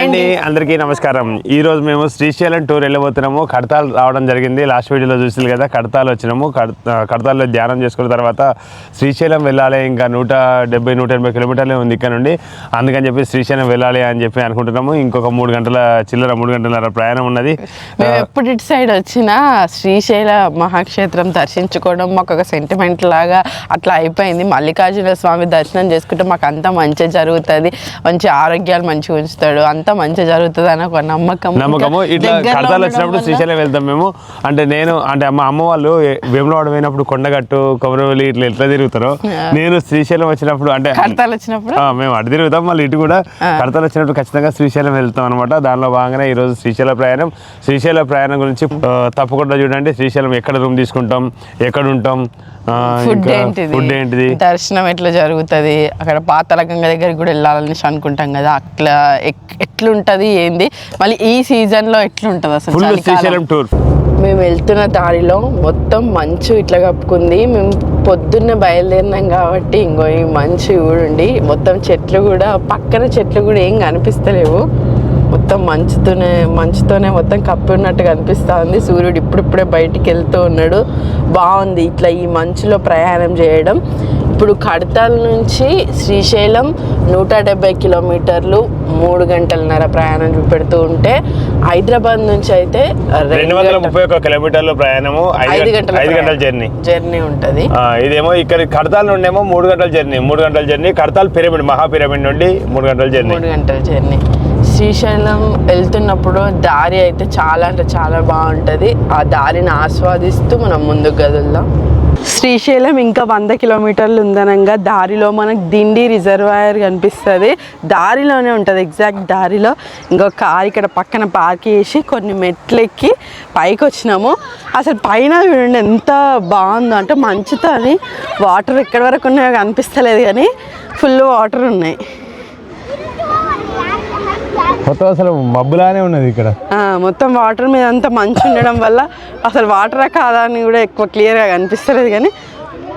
Hi అండి. అందరికీ నమస్కారం. ఈ రోజు మేము శ్రీశైలం టూర్ వెళ్ళబోతున్నాము. కడతాల్ రావడం జరిగింది. లాస్ట్ వీడియోలో చూసింది కదా కడతాల్ వచ్చినాము. కడ- కడతాల్లో ధ్యానం చేసుకున్న తర్వాత శ్రీశైలం వెళ్ళాలి. ఇంకా నూట డెబ్బై నూట ఎనభై కిలోమీటర్లే ఉంది ఇక్కడ నుండి. అందుకని చెప్పి శ్రీశైలం వెళ్ళాలి అని చెప్పి అనుకుంటున్నాము. ఇంకొక మూడు గంటల చిల్లర మూడు గంటల ప్రయాణం ఉన్నది. ఎప్పుడు ఇటు సైడ్ వచ్చినా శ్రీశైల మహాక్షేత్రం దర్శించుకోవడం మాకు ఒక సెంటిమెంట్ లాగా అట్లా అయిపోయింది. మల్లికార్జున స్వామి దర్శనం చేసుకుంటే మాకు అంతా మంచిగా జరుగుతుంది. మంచి ఆరోగ్యాలు మంచిగా ఉంచుతాడు. అంతా మంచిగా జరుగుతుంది అని ఒక నమ్మకం. నమ్మకము. ఇట్లా కడతాలు ఉండడం వచ్చినప్పుడు శ్రీశైలం వెళ్తాం మేము. అంటే నేను అంటే మా అమ్మ వాళ్ళు వేములవాడ పోయినప్పుడు కొండగట్టు కొమరవెల్లి ఇట్లా ఎట్లా తిరుగుతారో నేను శ్రీశైలం వచ్చినప్పుడు అంటే కడతాలు వచ్చినప్పుడు? మేము అటు తిరుగుతాం మళ్ళీ ఇటు కూడా కడతలు వచ్చినప్పుడు ఖచ్చితంగా శ్రీశైలం వెళ్తాం అనమాట దానిలో భాగంగానే ఈ రోజు శ్రీశైల ప్రయాణం. శ్రీశైల ప్రయాణం గురించి తప్పకుండా చూడండి. శ్రీశైలం ఎక్కడ రూమ్ తీసుకుంటాం ఎక్కడ ఉంటాం ఫుడ్ ఏంటిది? ఫుడ్ ఏంటిది? దర్శనం ఎట్లా జరుగుతుంది? అక్కడ పాతాళ గంగ దగ్గరికి కూడా వెళ్ళాలని అనుకుంటాం కదా. అట్లా ఎట్లుంటది ఏంది? మళ్ళీ ఈ సీజన్లో ఎట్లుంటది అసలు టూర్ మేము వెళ్తున్న దారిలో మొత్తం మంచు ఇట్లా కప్పుకుంది. మేము పొద్దున్నే బయలుదేరినాం కాబట్టి ఇంకో ఈ మంచు చూడండి మొత్తం చెట్లు కూడా పక్కన చెట్లు కూడా ఏం కనిపిస్తలేవు. మొత్తం మంచుతోనే మంచుతోనే మొత్తం కప్పి ఉన్నట్టు కనిపిస్తూ ఉంది సూర్యుడు ఇప్పుడిప్పుడే బయటికి వెళ్తూ ఉన్నాడు. బాగుంది ఇట్లా ఈ మంచులో ప్రయాణం చేయడం. ఇప్పుడు కడతాల నుంచి శ్రీశైలం నూట డెబ్బై కిలోమీటర్లు మూడు గంటలన్నర ప్రయాణం చూపెడుతూ ఉంటే హైదరాబాద్ నుంచి అయితే రెండు వందల ముప్పై ఒక్క కిలోమీటర్ల ప్రయాణము ఐదు గంటల ఐదు గంటల జర్నీ. జర్నీ ఉంటుంది. ఇదేమో ఇక్కడ కడతాల్ నుండేమో మూడు గంటల జర్నీ మూడు గంటల జర్నీ కడతాల్ పిరమిడ్ మహా పిరమిడ్ నుండి మూడు గంటల జర్నీ. మూడు గంటల జర్నీ. శ్రీశైలం వెళ్తున్నప్పుడు దారి అయితే చాలా అంటే చాలా బాగుంటుంది. ఆ దారిని ఆస్వాదిస్తూ మనం ముందుకు కదులుదాం. శ్రీశైలం ఇంకా వంద కిలోమీటర్లు ఉందనంగా. దారిలో మనకు దిండి రిజర్వాయర్ కనిపిస్తుంది. దారిలోనే ఉంటుంది ఎగ్జాక్ట్ దారిలో. ఇంకో కార్ ఇక్కడ పక్కన పార్క్ చేసి కొన్ని మెట్లు ఎక్కి పైకి వచ్చినాము. అసలు పైన చూడండి ఎంత బాగుందో. అంటే మంచుతో అని వాటర్ ఎక్కడి వరకు ఉన్నాయో కనిపిస్తలేదు కానీ ఫుల్ వాటర్ ఉన్నాయి. మొత్తం అసలు మబ్బులానే ఉన్నది ఇక్కడ. మొత్తం వాటర్ మీద అంతా మంచు ఉండడం వల్ల అసలు వాటరా కాదా అని కూడా ఎక్కువ క్లియర్గా కనిపిస్తలేదు కానీ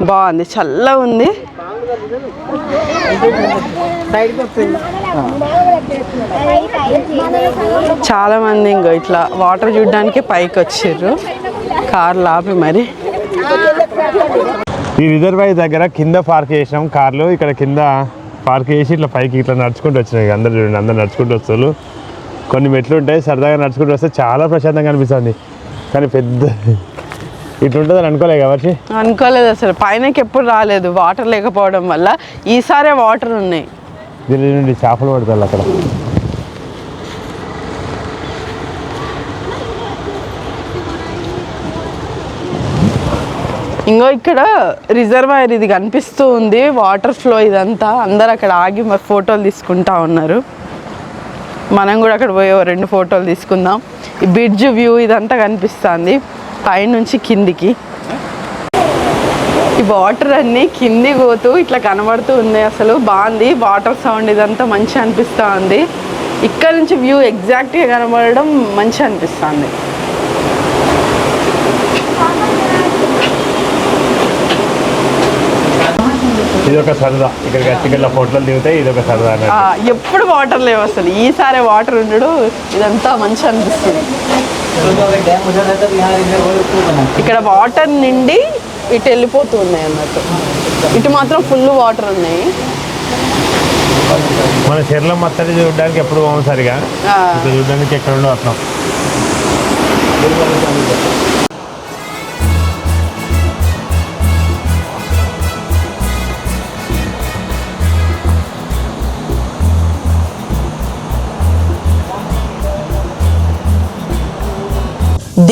బాగుంది చల్లగా ఉంది. చాలా మంది ఇంకో ఇట్లా వాటర్ చూడడానికి పైకి వచ్చిర్రు. కార్లు ఆపి మరి. ఈ రిజర్వాయర్ దగ్గర కింద పార్క్ చేసినాం కార్లు ఇక్కడ కింద పార్క్ చేసి ఇట్లా పైకి ఇట్లా నడుచుకుంటూ వచ్చినాయి. అందరు చూడండి అందరు నడుచుకుంటూ వస్తారు కొన్ని మెట్లు ఉంటాయి సరదాగా నడుచుకుంటూ వస్తే చాలా ప్రశాంతంగా అనిపిస్తుంది. కానీ పెద్ద ఇట్లుంటుందని అనుకోలే కాబట్టి అనుకోలేదు అసలు. పైనకి ఎప్పుడు రాలేదు. వాటర్ లేకపోవడం వల్ల ఈసారే వాటర్ ఉన్నాయి. దీని నుండి చేపలు పడతారు అక్కడ. ఇంకో ఇక్కడ రిజర్వాయర్ ఇది కనిపిస్తూ ఉంది వాటర్ ఫ్లో ఇదంతా. అందరు అక్కడ ఆగి మరి ఫోటోలు తీసుకుంటా ఉన్నారు. మనం కూడా అక్కడ పోయి రెండు ఫోటోలు తీసుకుందాం. ఈ బ్రిడ్జ్ వ్యూ ఇదంతా కనిపిస్తుంది పైనుంచి కిందికి. ఈ వాటర్ అన్నీ కింది పోతూ ఇట్లా కనబడుతూ ఉంది అసలు బాగుంది. వాటర్ సౌండ్ ఇదంతా మంచిగా అనిపిస్తూ ఉంది ఇక్కడ నుంచి వ్యూ ఎగ్జాక్ట్గా కనబడడం మంచిగా అనిపిస్తుంది. ఇది ఒక సరదా. ఇక్కడికి ఇక్కడ ఫోటోలు దిగుతాయి ఇది ఒక సరదా ఎప్పుడు వాటర్ లేవు అసలు. ఈసారి వాటర్ ఉండడు ఇదంతా మంచిగా అనిపిస్తుంది. ఇక్కడ వాటర్ నిండి ఇటు వెళ్ళిపోతూ ఉన్నాయి అన్నట్టు. ఇటు మాత్రం ఫుల్ వాటర్ ఉన్నాయి. మన చీరల మత్తడి చూడడానికి ఎప్పుడు పోము సరిగా. చూడడానికి ఎక్కడ ఉండవు అట్లా.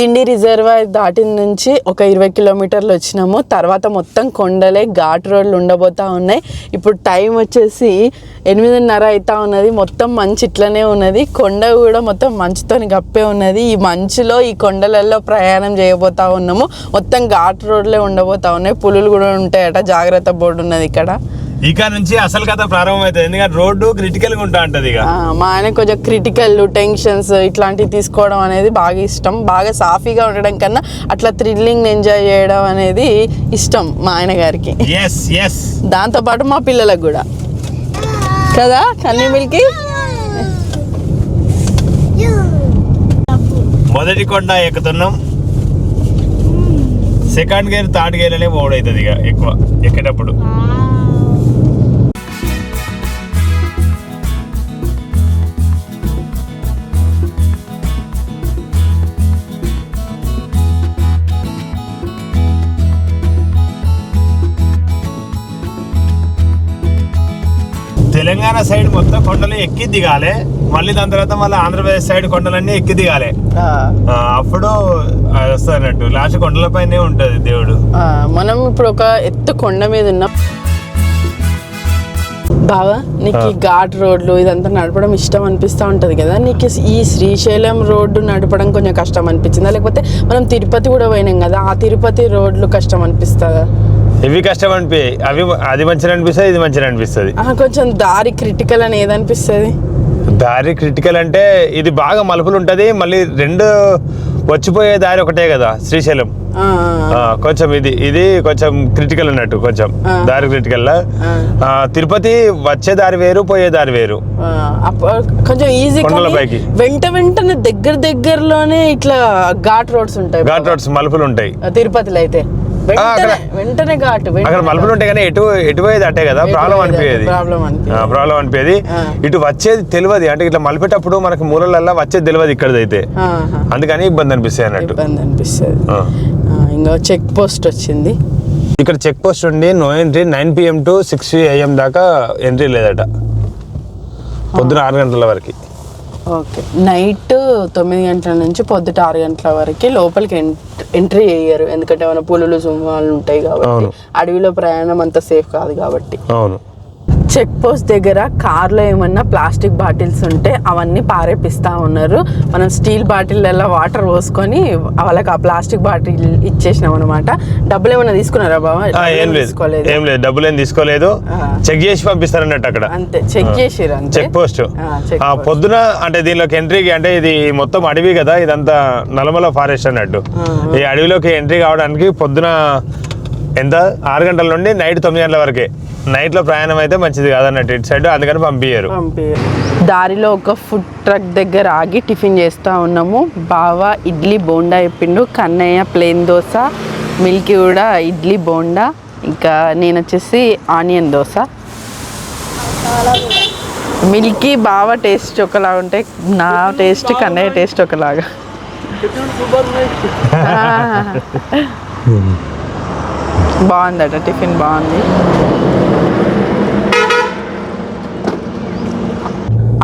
దిండి రిజర్వాయర్ దాటి నుంచి ఒక ఇరవై కిలోమీటర్లు వచ్చినాము. తర్వాత మొత్తం కొండలే ఘాట్ రోడ్లు ఉండబోతా ఉన్నాయి. ఇప్పుడు టైం వచ్చేసి ఎనిమిదిన్నర అవుతా ఉన్నది. మొత్తం మంచు ఇట్లనే ఉన్నది. కొండ కూడా మొత్తం మంచుతోని గప్పే ఉన్నది. ఈ మంచులో ఈ కొండలలో ప్రయాణం చేయబోతా ఉన్నాము. మొత్తం ఘాట్ రోడ్లే ఉండబోతా ఉన్నాయి. పులులు కూడా ఉంటాయట. జాగ్రత్త బోర్డు ఉన్నది ఇక్కడ. ఇక నుంచి అసలు కథ ప్రారంభం అవుతుంది ఎందుకంటే రోడ్డు క్రిటికల్గా ఉంటా ఉంటది ఇక. ఆ, మా ఆయన కొంచెం క్రిటికల్ టెన్షన్స్ ఇట్లాంటివి తీసుకోవడం అనేది బాగా ఇష్టం. బాగా సాఫీగా ఉండడం కన్నా అట్లా థ్రిల్లింగ్ ఎంజాయ్ చేయడం అనేది ఇష్టం మా ఆయన గారికి. ఎస్ ఎస్ దాంతోపాటు మా పిల్లలకు కూడా. కదా కన్నీ మిల్కి? మొదటి కొండ ఎక్కుతున్నాం. సెకండ్ గేర్ థర్డ్ గేర్ అనే మోడ్ అవుతుంది ఇక ఎక్కువ ఎక్కేటప్పుడు. సైడ్ మొత్తం కొండలు ఎక్కి దిగాలి. మళ్ళీ దాని తర్వాత మళ్ళీ ఆంధ్రప్రదేశ్ సైడ్ కొండలన్నీ ఎక్కి దిగాలి. అప్పుడు వస్తానట్టు లాస్ట్ కొండలపైనే ఉంటది దేవుడు. మనం ఇప్పుడు ఒక ఎత్తు కొండ మీద ఉన్నాం బావా నీకు ఈ ఘాట్ రోడ్లు ఇదంతా నడపడం ఇష్టం అనిపిస్తూ ఉంటది కదా? నీకు ఈ శ్రీశైలం రోడ్డు నడపడం కొంచెం కష్టం అనిపించిందా? లేకపోతే మనం తిరుపతి కూడా పోయినాం కదా ఆ తిరుపతి రోడ్లు కష్టం అనిపిస్తుందా? ఇవి కష్టం అనిపించాయి అవి అది మంచిగా అనిపిస్తుంది ఇది మంచిగా అనిపిస్తుంది. కొంచెం దారి క్రిటికల్ అని ఏదనిపిస్తుంది దారి క్రిటికల్ అంటే ఇది బాగా మలుపులు ఉంటది మళ్ళీ రెండు వచ్చిపోయే దారి ఒకటే కదా శ్రీశైలం. కొంచెం ఇది ఇది కొంచెం క్రిటికల్ అన్నట్టు కొంచెం. దారి క్రిటికల్. తిరుపతి వచ్చే దారి వేరు పోయే దారి వేరు. కొంచెం ఈజీ కొండల కానీ పైకి. వెంట వెంటనే దగ్గర దగ్గరలోనే ఇట్లా ఘాట్ రోడ్స్ ఉంటాయి. ఘాట్ రోడ్స్ మలుపులు ఉంటాయి. తిరుపతిలో అయితే. వెంటనే ఘాట్ అక్కడ మలుపులు ఉంటాయి కానీ ఎటు ఎటు పోయేది అట్టే కదా? ప్రాబ్లం అనిపించేది. ప్రాబ్లం అనిపించేది. ఇటు వచ్చేది తెలియదు. అంటే ఇట్లా మలిపేటప్పుడు మనకి మూలలల్లా వచ్చేది తెలియదు ఇక్కడదైతే. అందుకని ఇబ్బంది అనిపిస్తాయి అన్నట్టు. ఇబ్బంది అనిపిస్తుంది. ఇంకా చెక్ పోస్ట్ వచ్చింది. ఇక్కడ చెక్ పోస్ట్ ఉండి no entry nine PM to six AM దాకా ఎంట్రీ లేదట. పొద్దున ఆరు గంటల వరకు. ఓకే. నైట్ తొమ్మిది గంటల నుంచి పొద్దుట ఆరు గంటల వరకు లోపలికి ఎంట్- ఎంట్రీ చేయరు. ఎందుకంటే మన పులులు సింహాలు ఉంటాయి కాబట్టి. అడవిలో ప్రయాణం అంత సేఫ్ కాదు కాబట్టి. అవును. చెక్ పోస్ట్ దగ్గర కార్లో ఏమన్నా ప్లాస్టిక్ బాటిల్స్ ఉంటే అవన్నీ పారేపిస్తా ఉన్నారు. మనం స్టీల్ బాటిల్లో వాటర్ పోసుకొని వాళ్ళకి ఆ ప్లాస్టిక్ బాటిల్ ఇచ్చేసినాం అనమాట డబ్బులు ఏమైనా తీసుకున్నారా బాబా ఏం లేదు. ఏం లేదు. డబ్బులు ఏం తీసుకోలేదు. చెక్ చేసి పంపిస్తారన్నట్టు అక్కడ. అంతే. చెక్ చేసిర్రు అంతే. Check post. పొద్దున అంటే దీనిలోకి ఎంట్రీకి అంటే ఇది మొత్తం అడవి కదా ఇదంతా నల్లమల ఫారెస్ట్ అన్నట్టు. ఈ అడవిలోకి ఎంట్రీ కావడానికి పొద్దున ఎంత? ఆరు గంటల నుండి నైట్ తొమ్మిది గంటల వరకే. నైట్లో ప్రయాణం అయితే మంచిది కాదన్నట్టు ఇటు సైడ్ అందుకని పంపించారు పంపి దారిలో ఒక ఫుడ్ ట్రక్ దగ్గర ఆగి టిఫిన్ చేస్తూ ఉన్నాము. బావ ఇడ్లీ బోండా చెప్పిండు. కన్నయ్య ప్లేన్ దోశ మిల్కీ కూడా ఇడ్లీ బోండా. ఇంకా నేను వచ్చేసి ఆనియన్ దోశ. మిల్కీ బావ టేస్ట్ ఒకలాగా ఉంటాయి నా టేస్ట్ కన్నయ్య టేస్ట్ ఒకలాగా. బాగుందట టిఫిన్ బాగుంది.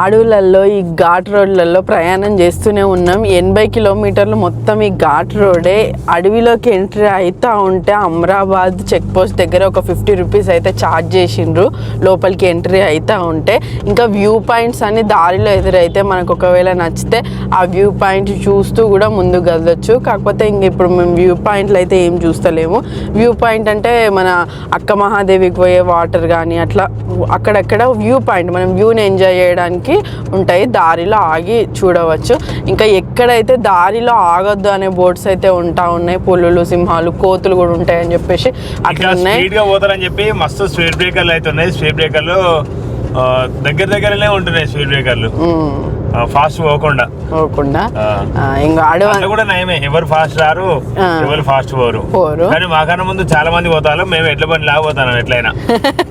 అడవులలో ఈ ఘాట్ రోడ్లలో ప్రయాణం చేస్తూనే ఉన్నాం. ఎనభై కిలోమీటర్లు మొత్తం ఈ ఘాట్ రోడే. అడవిలోకి ఎంట్రీ అవుతా ఉంటే అమరాబాద్ చెక్ పోస్ట్ దగ్గర ఒక ఫిఫ్టీ రూపీస్ అయితే ఛార్జ్ చేసిండ్రు. లోపలికి ఎంట్రీ అవుతా ఉంటే. ఇంకా వ్యూ పాయింట్స్ అన్ని దారిలో ఎదురైతే మనకు ఒకవేళ నచ్చితే ఆ వ్యూ పాయింట్ చూస్తూ కూడా ముందుకు కదలొచ్చు కాకపోతే ఇంక ఇప్పుడు మేము వ్యూ పాయింట్లు అయితే ఏం చూస్తలేము. వ్యూ పాయింట్ అంటే మన అక్క మహాదేవికి పోయే వాటర్ కానీ అట్లా అక్కడక్కడ వ్యూ పాయింట్. మనం వ్యూని ఎంజాయ్ చేయడానికి ఉంటాయి. దారిలో ఆగి చూడవచ్చు. ఇంకా ఎక్కడైతే దారిలో ఆగొద్దు అనే బోర్డ్స్ అయితే ఉంటా ఉన్నాయి. పులులు సింహాలు కోతులు కూడా ఉంటాయి అని చెప్పేసి అట్లా ఉన్నాయి పోతారని చెప్పి మస్తు స్పీడ్ బ్రేకర్లు అయితే ఉన్నాయి. స్పీడ్ బ్రేకర్లు దగ్గర దగ్గరనే ఉంటున్నాయి స్పీడ్ బ్రేకర్లు. ఫాస్ట్ పోకుండా. పోకుండా. ఇంకా అడవి కూడా నయమే. ఎవరు ఫాస్ట్ రారు. ఎవరు ఫాస్ట్ పోరు. కానీ మాకన్నా ముందు చాలా మంది పోతారు. మేము ఎట్ల పని లాగపోతాను ఎట్లయినా.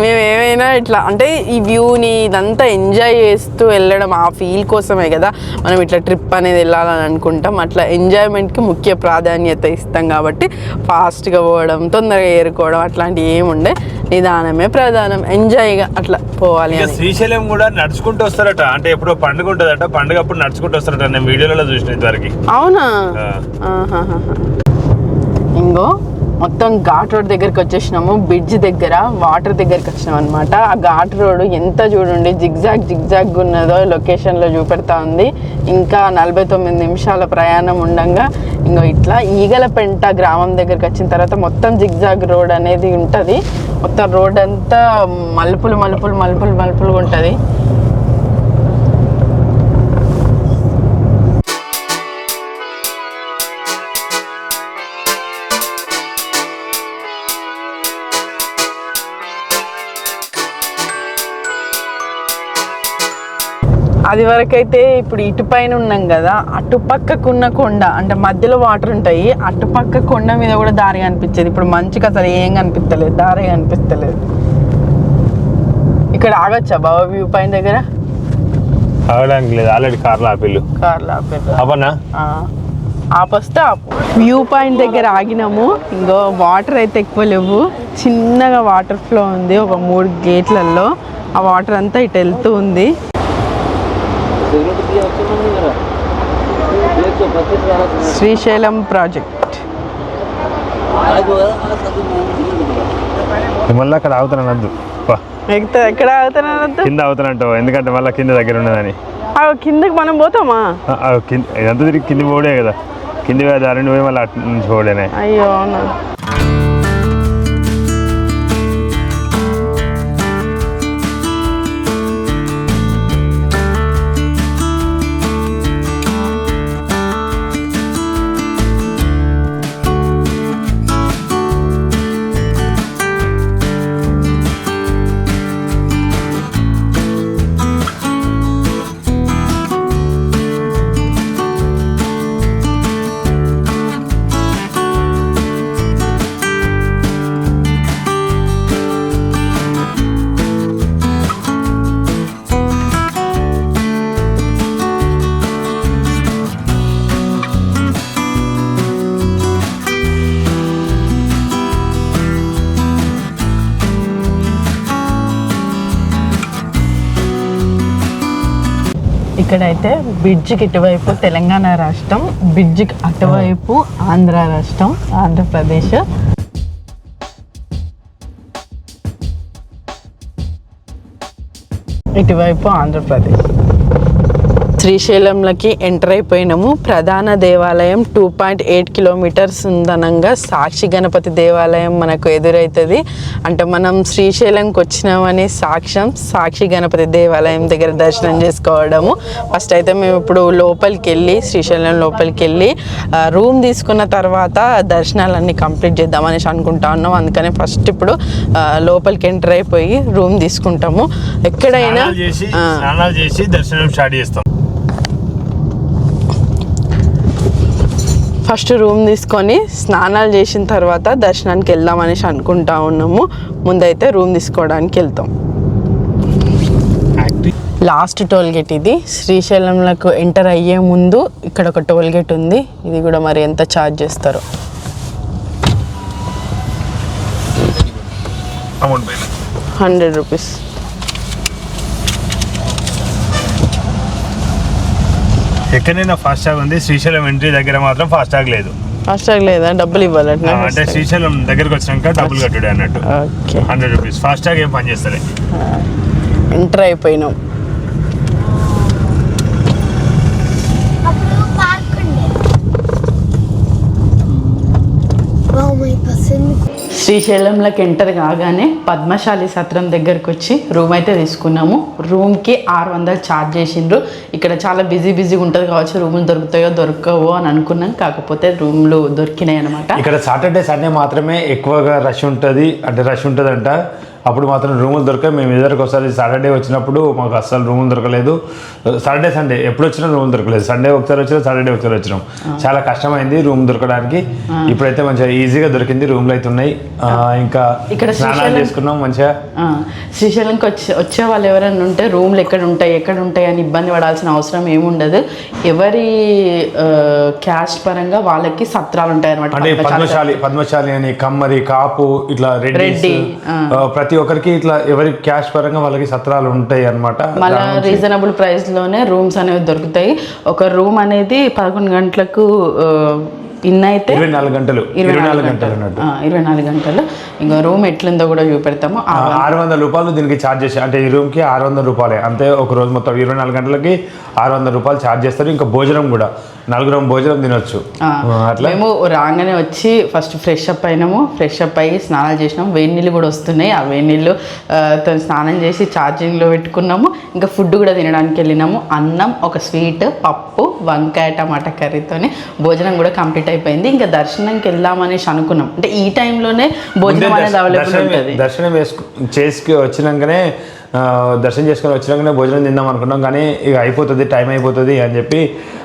మేము ఏమైనా ఇట్లా అంటే ఈ వ్యూని ఇదంతా ఎంజాయ్ చేస్తూ వెళ్ళడం ఆ ఫీల్ కోసమే కదా. మనం ఇట్లా ట్రిప్ అనేది వెళ్ళాలని అనుకుంటాం. అట్లా ఎంజాయ్మెంట్కి ముఖ్య ప్రాధాన్యత ఇస్తాం కాబట్టి ఫాస్ట్గా పోవడం తొందరగా ఏరుకోవడం అట్లాంటివి ఏముండే నిదానమే ప్రధానం. ఎంజాయ్గా అట్లా పోవాలి ఇంకా శ్రీశైలం కూడా నడుచుకుంటూ వస్తారట. అంటే ఎప్పుడో పండుగ ఉంటుందట. పండుగ అప్పుడు నడుచుకుంటూ వస్తారట. నేను వీడియోలలో చూసిన ఇంతవరకు అవునా? ఆ. మొత్తం ఘాట్ రోడ్ దగ్గరికి వచ్చేసినాము బ్రిడ్జ్ దగ్గర వాటర్ దగ్గరికి వచ్చినాం అనమాట ఆ ఘాట్ రోడ్ ఎంత చూడండి జిగ్జాగ్ జిగ్జాగ్ ఉన్నదో లొకేషన్లో చూపెడతా ఉంది. ఇంకా నలభై తొమ్మిది నిమిషాల ప్రయాణం ఉండంగా ఇంకో ఇట్లా ఈగలపెంట గ్రామం దగ్గరికి వచ్చిన తర్వాత మొత్తం జిగ్జాగ్ రోడ్ అనేది ఉంటుంది. మొత్తం రోడ్ అంతా మలుపులు మలుపులు మలుపులు మలుపులు ఉంటుంది. అది వరకు అయితే ఇప్పుడు ఇటు పైన ఉన్నాం కదా అటు పక్కకున్న కొండ అంటే మధ్యలో వాటర్ ఉంటాయి అటు పక్క కొండ మీద కూడా దారి కనిపించేది. ఇప్పుడు మంచిగా అసలు ఏం కనిపిస్తలేదు దారి కనిపిస్తలేదు. ఇక్కడ ఆగొచ్చా బాబా వ్యూ పైన దగ్గర? ఆగడానికి లేదు ఆల్రెడీ కార్లో ఆపిల్లు. కార్లో ఆపేద్దాం. అవన్నా ఆ, ఆపొస్తే ఆపు. వ్యూ పాయింట్ దగ్గర ఆగినాము ఇంకో వాటర్ అయితే ఎక్కువ లేవు. చిన్నగా వాటర్ ఫ్లో ఉంది ఒక మూడు గేట్లలో ఆ వాటర్ అంతా ఇటు వెళ్తూ ఉంది. శ్రీశైలం ప్రాజెక్ట్. మళ్ళీ అక్కడ ఆగుతానద్దు ఎక్కడ ఎక్కడ ఆగుతున్నారు కింద అవుతానంట ఎందుకంటే మళ్ళీ కింద దగ్గర ఉన్నదని. కిందకి మనం పోతామా? ఇదంతా తిరిగి కింది పోడే కదా. కింది దారిని పోయి మళ్ళీ అటు నుంచి పోడేనే అయ్యో అవునా? ఇక్కడైతే బ్రిడ్జికి ఇటువైపు తెలంగాణ రాష్ట్రం బ్రిడ్జికి అటువైపు ఆంధ్ర రాష్ట్రం ఆంధ్రప్రదేశ్. ఇటువైపు ఆంధ్రప్రదేశ్. శ్రీశైలంలోకి ఎంటర్ అయిపోయినాము. ప్రధాన దేవాలయం టూ పాయింట్ ఎయిట్ కిలోమీటర్స్ ఉందనంగా సాక్షి గణపతి దేవాలయం మనకు ఎదురవుతుంది అంటే మనం శ్రీశైలంకి వచ్చినామని సాక్ష్యం సాక్షి గణపతి దేవాలయం దగ్గర దర్శనం చేసుకోవడము. ఫస్ట్ అయితే మేము ఇప్పుడు లోపలికి వెళ్ళి శ్రీశైలం లోపలికి వెళ్ళి రూమ్ తీసుకున్న తర్వాత దర్శనాలన్నీ కంప్లీట్ చేద్దామనేసి అనుకుంటా ఉన్నాం. అందుకని ఫస్ట్ ఇప్పుడు లోపలికి ఎంటర్ అయిపోయి రూమ్ తీసుకుంటాము. ఎక్కడైనా చేసి దర్శనం స్టార్ట్ చేస్తాం. ఫస్ట్ రూమ్ తీసుకొని స్నానాలు చేసిన తర్వాత దర్శనానికి వెళ్దాం అనేసి అనుకుంటా ఉన్నాము. ముందైతే రూమ్ తీసుకోవడానికి వెళ్తాం. లాస్ట్ టోల్ గేట్ ఇది. శ్రీశైలంలకు ఎంటర్ అయ్యే ముందు ఇక్కడ ఒక టోల్ గేట్ ఉంది. ఇది కూడా మరి ఎంత ఛార్జ్ చేస్తారో. Hundred rupees. ఎక్కడైనా ఫాస్ట్ ట్యాగ్ ఉంది శ్రీశైలం ఎంట్రీ దగ్గర మాత్రం ఫాస్ట్ ట్యాగ్ లేదు. ఫాస్టాగ్ లేదా? డబ్బులు ఇవ్వాలంటే? అంటే శ్రీశైలం దగ్గరకు వచ్చినాక డబ్బులు కట్టుడే అన్నట్టు. Okay hundred rupees fast tag ఏం పని చేస్తలే. ఎంటర్ అయిపోయినాం అప్పుడు పార్క్ ఉండే వావ్ మై పసంద్ శ్రీశైలంలోకి ఎంటర్ కాగానే పద్మశాలి సత్రం దగ్గరకు వచ్చి రూమ్ అయితే తీసుకున్నాము. రూమ్కి ఆరు వందలు ఛార్జ్ చేసిండ్రు. ఇక్కడ చాలా బిజీ బిజీగా ఉంటుంది కావచ్చు. రూములు దొరుకుతాయో దొరకవో అని అనుకున్నాం. కాకపోతే రూమ్లు దొరికినాయి అనమాట ఇక్కడ సాటర్డే సండే మాత్రమే ఎక్కువగా రష్ ఉంటుంది. అంటే రష్ ఉంటుందంట. అప్పుడు మాత్రం రూములు దొరకాయి మేము ఇద్దరికి ఒకసారి సాటర్డే వచ్చినప్పుడు మాకు అస్సలు రూములు దొరకలేదు. సాటర్డే సండే ఎప్పుడు వచ్చినా రూములు దొరకలేదు. సండే ఒకసారి వచ్చినా సాటర్డే ఒకసారి వచ్చినాం. చాలా కష్టమైంది రూమ్ దొరకడానికి. ఇప్పుడైతే మంచిగా ఈజీగా దొరికింది రూమ్లు అయితే ఉన్నాయి. ఇంకా ఇక్కడ స్నానాలు చేసుకున్నాం మంచిగా. శ్రీశైలంకి వచ్చే వచ్చే వాళ్ళు ఎవరైనా ఉంటే రూమ్లు ఎక్కడ ఉంటాయి ఎక్కడ ఉంటాయి అని ఇబ్బంది పడాల్సిన అవసరం ఏముండదు ఎవరి క్యాస్ట్ పరంగా వాళ్ళకి సత్రాలు ఉంటాయి అనమాట పద్మశాలి పద్మశాలి అని కమ్మరి కాపు ఇట్లా రెడ్డి ఆ. ప్రతి ఒక్కరికి ఇట్లా ఎవరి క్యాష్ పరంగా వాళ్ళకి సత్రాలు ఉంటాయి అనమాట మళ్ళీ రీజనబుల్ ప్రైస్లోనే రూమ్స్ అనేవి దొరుకుతాయి. ఒక రూమ్ అనేది పదకొండు గంటలకు ఇన్ అయితే ఇరవై నాలుగు గంటలు ఇరవై నాలుగు గంటలు. ఇరవై నాలుగు గంటలు. ఇంకా రూమ్ ఎట్లుందో కూడా చూపెడతాము. ఆరు వందల రూపాయలు దీనికి ఛార్జ్ చేసి అంటే ఈ రూమ్కి ఆరు వందల రూపాయలే. అంతే ఒక రోజు మొత్తం ఇరవై నాలుగు గంటలకి ఆరు వందల రూపాయలు ఛార్జ్ చేస్తారు. ఇంకా భోజనం కూడా. నలుగురం భోజనం తినొచ్చు. అట్లా. మేము రాగానే వచ్చి ఫస్ట్ ఫ్రెష్ అప్ అయినాము. ఫ్రెష్ అప్ అయ్యి స్నానాలు చేసినాం వేడి నీళ్ళు కూడా వస్తున్నాయి. ఆ వేడి నీళ్ళు స్నానం చేసి ఛార్జింగ్లో పెట్టుకున్నాము. ఇంకా ఫుడ్ కూడా తినడానికి వెళ్ళినాము. అన్నం ఒక స్వీట్ పప్పు వంకాయ టమాటా కర్రీతోనే భోజనం కూడా కంప్లీట్ అయిపోయింది. ఇంకా దర్శనంకి వెళ్దామనేసి అనుకున్నాం. అంటే ఈ టైంలోనే భోజనం అనేది అవైలబుల్ దర్శనం ఉంటుంది. దర్శనం వేసుకు చేసుకు వచ్చినాకనే దర్శనం చేసుకొని వచ్చినాకనే భోజనం తిందాం అనుకున్నాం. కానీ ఇక అయిపోతుంది టైం అయిపోతుంది అని చెప్పి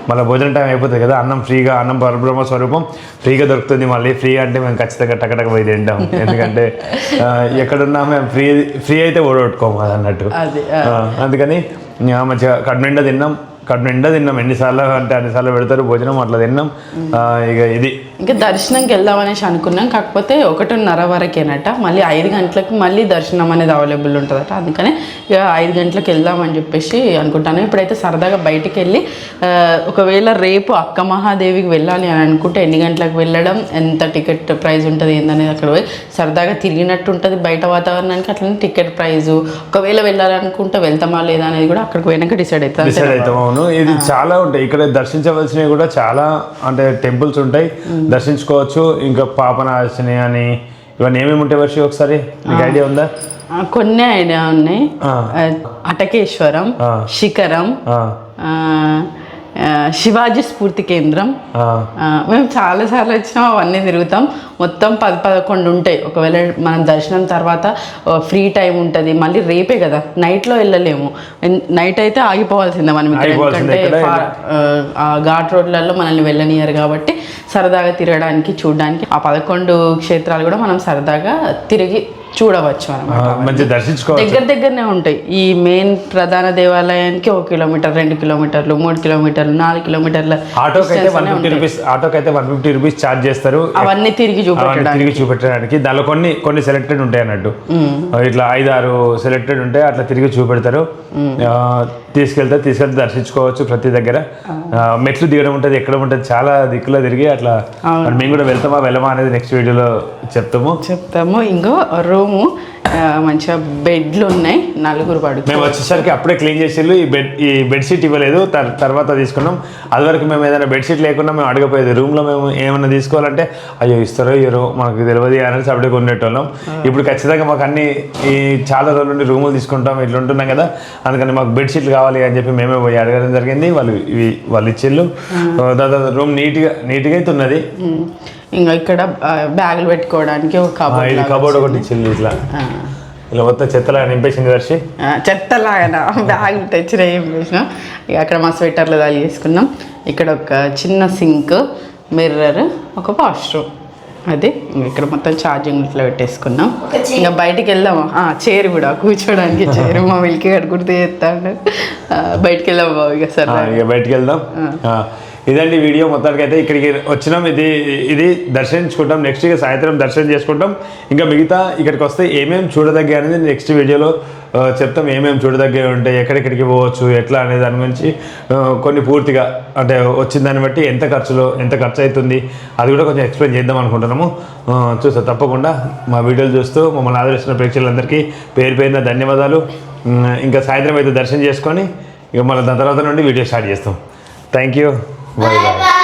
మళ్ళీ భోజనం టైం అయిపోతుంది కదా. అన్నం ఫ్రీగా అన్నం పరబ్రహ్మ స్వరూపం ఫ్రీగా దొరుకుతుంది మళ్ళీ. ఫ్రీ అంటే మేము ఖచ్చితంగా టకటక పోయి తింటాం. ఎందుకంటే ఎక్కడున్నా మేము ఫ్రీ ఫ్రీ అయితే ఓడగొట్టుకోము అన్నట్టు. అందుకని మంచిగా కడుపు నిండా తిన్నాం. కడుపు నిండా తిన్నాం. ఎన్నిసార్లు అంటే అన్నిసార్లు పెడతారు భోజనం అట్లా తిన్నాం. ఇక ఇది. ఇంకా దర్శనంకి వెళ్దాం అనేసి అనుకున్నాం. కాకపోతే ఒకటిన్నర వరకేనట. మళ్ళీ ఐదు గంటలకు మళ్ళీ దర్శనం అనేది అవైలబుల్ ఉంటుందట. అందుకని ఇక ఐదు గంటలకు వెళ్దామని చెప్పేసి అనుకుంటాను. ఇప్పుడైతే సరదాగా బయటికి వెళ్ళి ఒకవేళ రేపు అక్క మహాదేవికి వెళ్ళాలి అని అనుకుంటే ఎన్ని గంటలకు వెళ్ళడం ఎంత టికెట్ ప్రైస్ ఉంటుంది ఏందనేది అక్కడ పోయి సరదాగా తిరిగినట్టు ఉంటుంది బయట వాతావరణానికి. అట్లనే టికెట్ ప్రైజు ఒకవేళ వెళ్ళాలనుకుంటే వెళ్తామా లేదా అనేది కూడా అక్కడికి పోయినాక డిసైడ్ అవుతుంది డిసైడ్ అవుతాం అవును. ఇది చాలా ఉంటాయి. ఇక్కడ దర్శించవలసినవి కూడా చాలా అంటే టెంపుల్స్ ఉంటాయి. దర్శించుకోవచ్చు ఇంకా పాపనాశిని అని ఇవన్నీ ఏమేమి ఉంటాయి వర్షి ఒకసారి? నీకు ఐడియా ఉందా? కొన్ని ఐడియా ఉన్నాయి. అటకేశ్వరం. శిఖరం శివాజీ స్ఫూర్తి కేంద్రం. మేము చాలాసార్లు వచ్చినాం అవన్నీ తిరుగుతాం. మొత్తం పది పదకొండు ఉంటాయి. ఒకవేళ మనం దర్శనం తర్వాత ఫ్రీ టైం ఉంటుంది. మళ్ళీ రేపే కదా నైట్లో వెళ్ళలేము. ఎన్- నైట్ అయితే ఆగిపోవాల్సిందే మనం ఎందుకంటే ఘాట్ రోడ్లలో మనల్ని వెళ్ళనియరు కాబట్టి సరదాగా తిరగడానికి చూడడానికి ఆ పదకొండు క్షేత్రాలు కూడా మనం సరదాగా తిరిగి చూడవచ్చు అనమాట దగ్గర దగ్గరనే ఉంటాయి. ఈ మెయిన్ ప్రధాన దేవాలయానికి ఒక కిలోమీటర్ రెండు కిలోమీటర్లు మూడు కిలోమీటర్లు నాలుగు కిలోమీటర్ల ఆటోకి అయితే distance వన్ ఫిఫ్టీ. రూపీస్ ఆటోకి అయితే వన్ ఫిఫ్టీ రూపీస్ ఛార్జ్ చేస్తారు. అవన్నీ తిరిగి చూపెట్టడానికి. తిరిగి చూపెట్టడానికి. దానిలో కొన్ని కొన్ని సెలెక్టెడ్ ఉంటాయి అన్నట్టు. ఇట్లా ఐదు ఆరు సెలెక్టెడ్ ఉంటాయి అట్లా తిరిగి చూపెడతారు. తీసుకెళ్తే తీసుకెళ్తే దర్శించుకోవచ్చు ప్రతి దగ్గర. మెట్లు దిగడం ఉంటుంది ఎక్కడ ఉంటుంది చాలా దిక్కులో తిరిగి అట్లా మేము కూడా వెళ్తామా వెళ్ళమా అనేది నెక్స్ట్ వీడియోలో చెప్తాము. చెప్తాము. ఇంకో రూము మంచిగా బెడ్లు ఉన్నాయి నలుగురు పడుకో మేము వచ్చేసరికి అప్పుడే క్లీన్ చేసేళ్ళు ఈ బెడ్ ఈ బెడ్షీట్ ఇవ్వలేదు తర్- తర్వాత తీసుకున్నాం. అది వరకు మేము ఏదైనా బెడ్షీట్ లేకుండా మేము అడగపోయేది రూమ్లో మేము ఏమైనా తీసుకోవాలంటే అయ్యో ఇస్తారో ఇయ్యరో మనకు తెలియదు అనేసి అప్పుడే కొనేటోళ్ళం ఇప్పుడు ఖచ్చితంగా మాకు అన్ని ఈ చాలా రోజుల నుండి రూములు తీసుకుంటాం ఇట్లా ఉంటున్నాం కదా. అందుకని మాకు బెడ్షీట్లు కావాలి అని చెప్పి మేమే పోయి అడగడం జరిగింది. వాళ్ళు ఇవి వాళ్ళు ఇచ్చిళ్ళు. దాదాపు రూమ్ నీట్గా నీట్గా అయితే ఉన్నది. ఇంకా ఇక్కడ బ్యాగులు పెట్టుకోవడానికి ఒక కబోర్డ్ కబోర్డ్ ఒకటి ఇచ్చిళ్ళు ఇట్లా. ఇలా మొత్తం చెత్తలా నింపేసింది దర్శి చెత్తలాగా బ్యాగులు తెచ్చిన ఏం చేసినాం. ఇక అక్కడ మా స్వెటర్లు చేసుకున్నాం ఇక్కడ ఒక చిన్న సింక్ మిర్రర్ ఒక వాష్రూమ్. అది ఇంక ఇక్కడ మొత్తం ఛార్జింగ్ ఇట్లా పెట్టేసుకున్నాం. ఇంకా బయటికి వెళ్దామా? ఆ, చైర్ కూడా కూర్చోడానికి చైర్. మా మిల్కి కడుకుడితే చేస్తాడు. బయటికి వెళ్దాం బాబు ఇక ఆ, సరే ఇక బయటికి వెళ్దాం. ఆ, ఇదండి వీడియో మొత్తానికి అయితే ఇక్కడికి వచ్చినాం. ఇది ఇది దర్శించుకుంటాం. నెక్స్ట్ ఇక సాయంత్రం దర్శనం చేసుకుంటాం. ఇంకా మిగతా ఇక్కడికి వస్తే ఏమేమి చూడదగ్గ అనేది నెక్స్ట్ వీడియోలో చెప్తాం. ఏమేమి చూడదగ్గ ఉంటాయి ఎక్కడెక్కడికి పోవచ్చు ఎట్లా అనే దాని గురించి కొన్ని పూర్తిగా అంటే వచ్చిన దాన్ని బట్టి ఎంత ఖర్చులో ఎంత ఖర్చు అవుతుంది అది కూడా కొంచెం ఎక్స్ప్లెయిన్ చేద్దాం అనుకుంటున్నాము. ఆ, చూస్తా తప్పకుండా మా వీడియోలు చూస్తూ మమ్మల్ని ఆదరిస్తున్న ప్రేక్షకులందరికీ పేరు పేరున ధన్యవాదాలు. ఇంకా సాయంత్రం అయితే దర్శనం చేసుకొని ఇక మళ్ళీ దాని తర్వాత నుండి వీడియో స్టార్ట్ చేస్తాం. Thank you 拜拜。